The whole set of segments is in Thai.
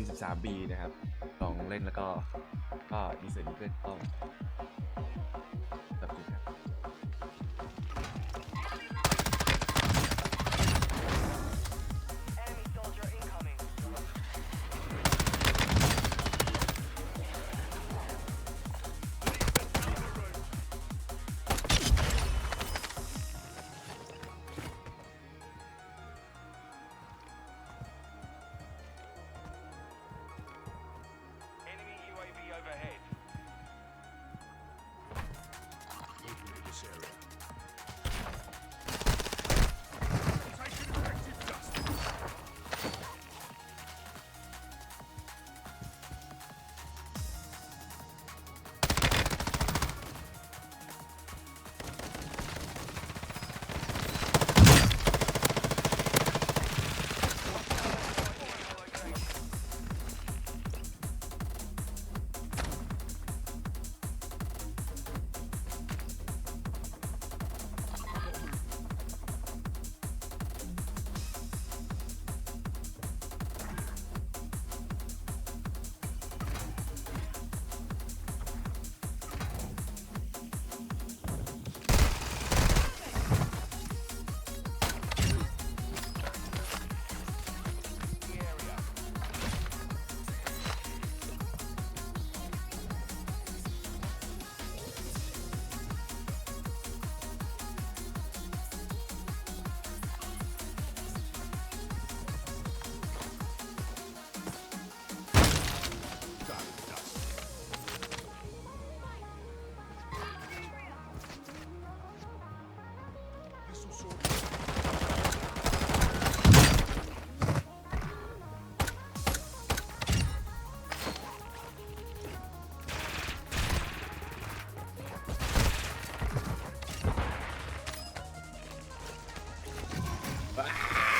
M13B นะครับ ลองเล่นแล้วก็ก็มีเสียงเพื่อนต้องแบบนี้ครับ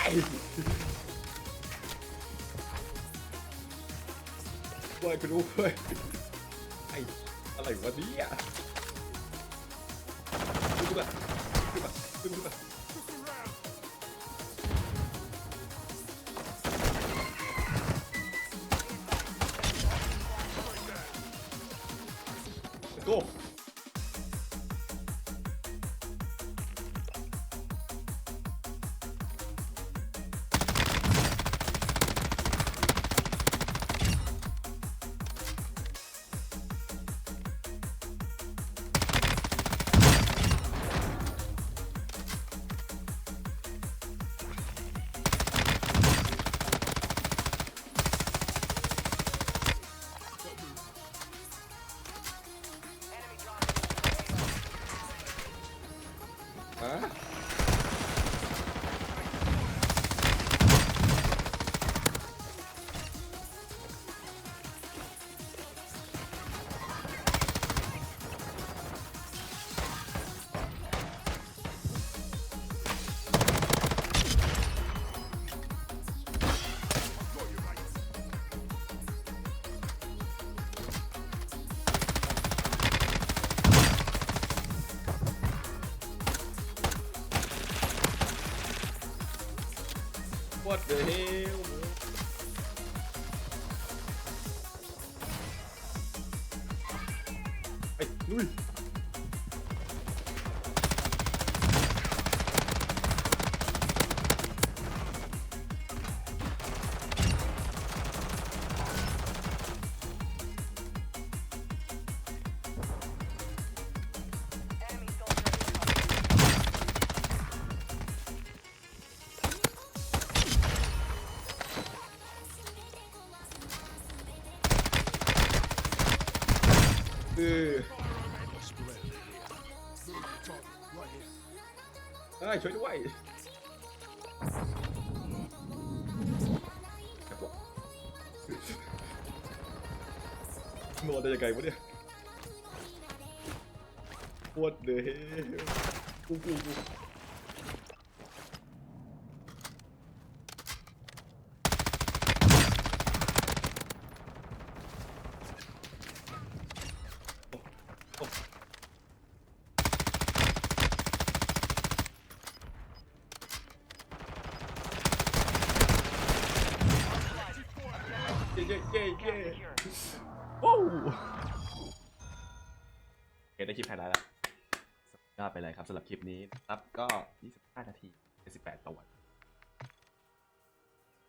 ว้ยคุณรู้เว้ยไอ้อะไรวะเนี่ยขึ้นมาขึ้นมาขึ้นมาโก้ ฮ What the hell ไอ้ลุย เออเอ้ยช่วยด้วยนอนได้ยังไงวะเนี่ย What the hell กูกูกู เย้เย่เย้โอเกได้คลิปไฮไลท์แล้วก็ไปเลยครับสำหรับคลิปนี้ครับก็ 25 นาที78ตัว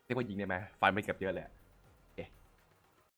เรียกว่ายิงได้ไหมไฟไม่เก็บเยอะเลยอะ